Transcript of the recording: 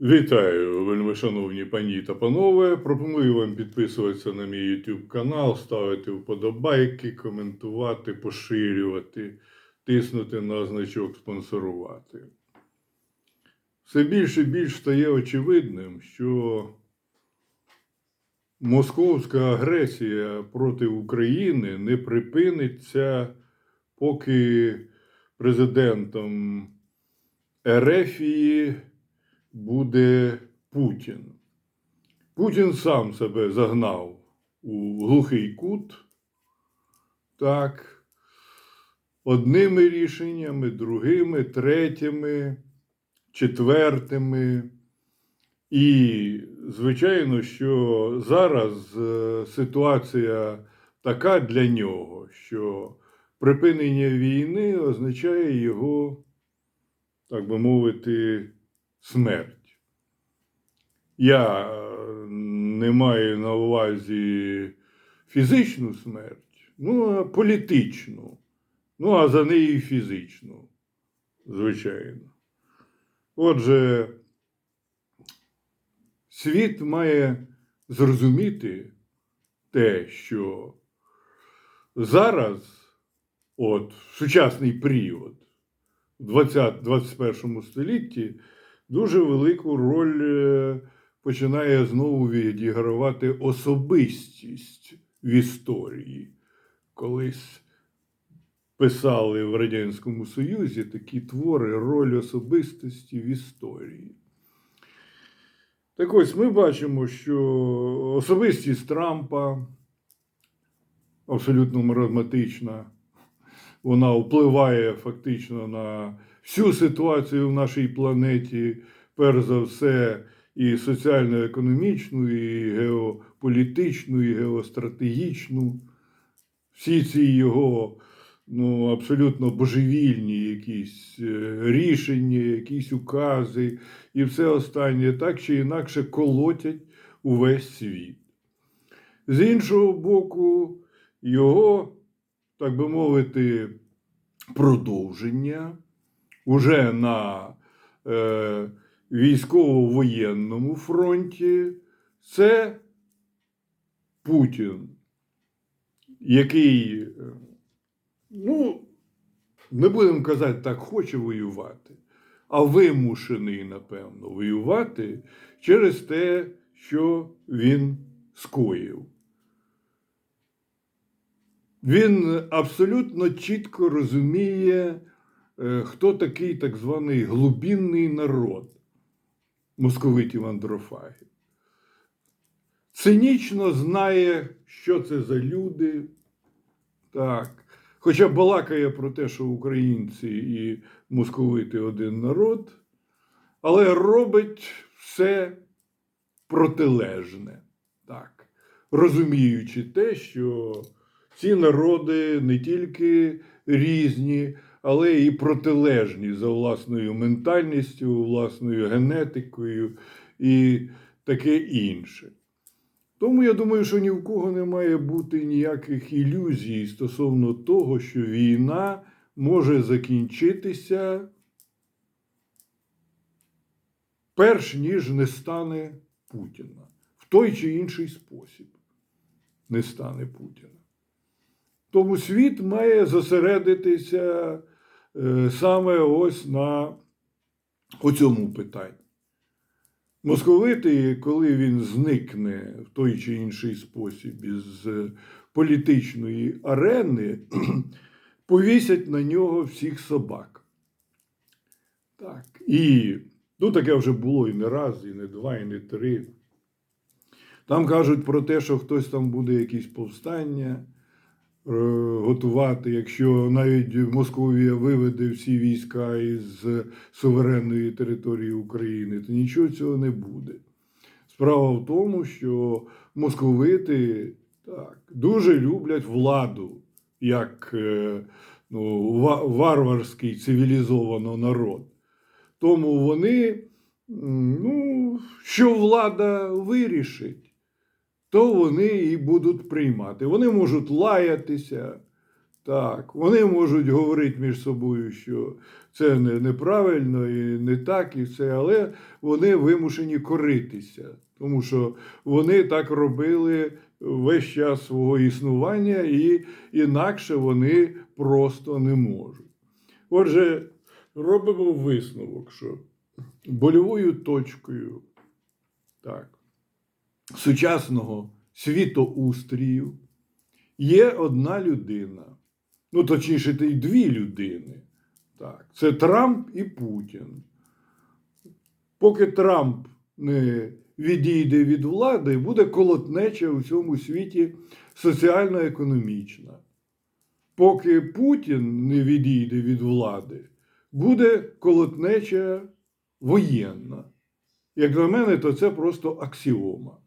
Вітаю, вельмишановні пані та панове. Пропоную вам підписуватися на мій YouTube канал, ставити вподобайки, коментувати, поширювати, тиснути на значок спонсорувати. Все більше і більш стає очевидним, що московська агресія проти України не припиниться, поки президентом Ерефії буде Путін. Путін сам себе загнав у глухий кут, так, одними рішеннями, другими, третіми, четвертими. І, звичайно, що зараз е, ситуація така для нього, що припинення війни означає його, так би мовити, смерть. Я е, не маю на увазі фізичну смерть, ну, а політичну. Ну, а за нею і фізичну, звичайно. Отже, світ має зрозуміти те, що зараз, от в сучасний період, в 20, 21 столітті, дуже велику роль е, починає знову відігравати особистість в історії. Колись писали в Радянському Союзі такі твори роль особистості в історії. Так ось ми бачимо, що особистість Трампа абсолютно маразматична, вона впливає фактично на всю ситуацію в нашій планеті, перш за все, і соціально-економічну, і геополітичну, і геостратегічну. Всі ці його ну, абсолютно божевільні якісь е, рішення, якісь укази і все останнє так чи інакше колотять увесь світ. З іншого боку, його, так би мовити, продовження уже на е, військово-воєнному фронті це Путін, який, е, ну, не будемо казати так, хоче воювати, а вимушений, напевно, воювати через те, що він скоїв. Він абсолютно чітко розуміє, хто такий так званий глубинний народ московитів андрофагів. Цинічно знає, що це за люди. Так. Хоча балакає про те, що українці і московити один народ, але робить все протилежне. Так. Розуміючи те, що ці народи не тільки різні, але і протилежні за власною ментальністю, власною генетикою і таке інше. Тому я думаю, що ні в кого не має бути ніяких ілюзій стосовно того, що війна може закінчитися перш ніж не стане Путіна в той чи інший спосіб не стане Путіна. Тому світ має зосередитися саме ось на оцьому питанні. Московити, коли він зникне в той чи інший спосіб із е, політичної арени, повісять на нього всіх собак. Так. І ну, таке вже було і не раз, і не два, і не три. Там кажуть про те, що хтось там буде якісь повстання е, готувати, якщо навіть Московія виведе всі війська із суверенної території України, то нічого цього не буде. Справа в тому, що московити так, дуже люблять владу як е, ну, варварський цивілізований народ. Тому вони, ну, що влада вирішить, то вони і будуть приймати. Вони можуть лаятися, Так, вони можуть говорити між собою, що це не, неправильно і не так, і все, але вони вимушені коритися, тому що вони так робили весь час свого існування, і інакше вони просто не можуть. Отже, робимо висновок, що больовою точкою так, сучасного світоустрію є одна людина. Ну, точніше, ти й дві людини. Так, це Трамп і Путін. Поки Трамп не відійде від влади, буде колотнеча у всьому світі соціально-економічна. Поки Путін не відійде від влади, буде колотнеча воєнна. Як на мене, то це просто аксіома.